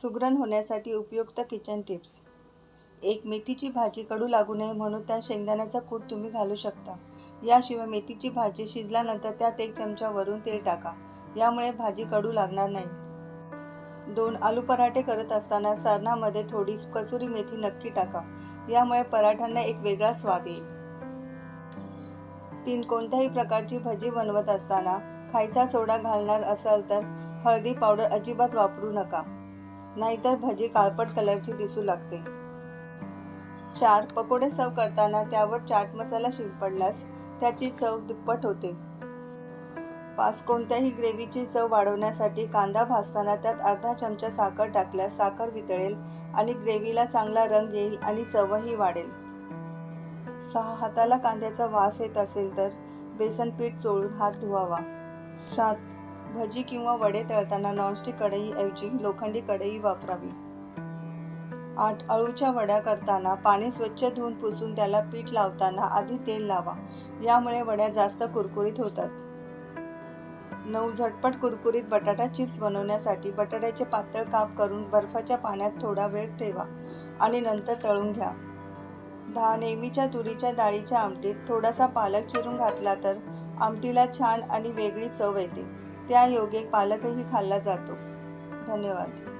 सुगरण होण्यासाठी उपयुक्त kitchen tips एक मेथीची भाजी कडू लागू नये म्हणून त्यात शेंगदाण्याचा कूट तुम्ही घालू शकता. याशिवाय मेथीची भाजी शिजल्यानंतर त्यात एक चमचा वरून तेल टाका. यामुळे भाजी कडू लागणार नाही. दोन आलू पराठे करत असताना सारणामध्ये थोडी कसुरी मेथी नक्की टाका. यामुळे पराठ्यांना एक वेगळा स्वाद येईल. तीन कोणत्याही प्रकारची भजी बनवत असताना खायचा सोडा घालणार असाल तर हळदी पावडर अजिबात वापरू नका. नाहीतर भजी काळपट कलरची दिसू लागते. चार पकोडे सर्व करताना त्यावर चाट मसाला शिंपडल्यास त्याची चव दुप्पट होते. पाच कोणत्याही ग्रेव्हीची चव वाढवण्यासाठी कांदा भाजताना त्यात अर्धा चमचा साखर टाकल्यास साखर वितळेल आणि ग्रेव्हीला चांगला रंग येईल आणि चवही वाढेल. सहा हाताला कांद्याचा वास येत असेल तर बेसन पीठ चोळून हात धुवावा. सात भजी किंवा वडे तळताना नॉनस्टिक कढईऐवजी लोखंडी कढई वापरावी. आठ अळूच्या वड्या करताना पाणी स्वच्छ धुवून पुसून त्याला पीठ लावताना आधी तेल लावा. यामुळे वड्या जास्त कुरकुरीत होतात. नऊ झटपट कुरकुरीत बटाटा चिप्स बनवण्यासाठी बटाट्याचे पातळ काप करून बर्फाच्या पाण्यात थोडा वेळ ठेवा आणि नंतर तळून घ्या. दहा नेहमीच्या तुरीच्या डाळीच्या आमटीत थोडासा पालक चिरून घातला तर आमटीला छान आणि वेगळी चव येते. त्या योगे पालकही खाल्ला जातो. धन्यवाद.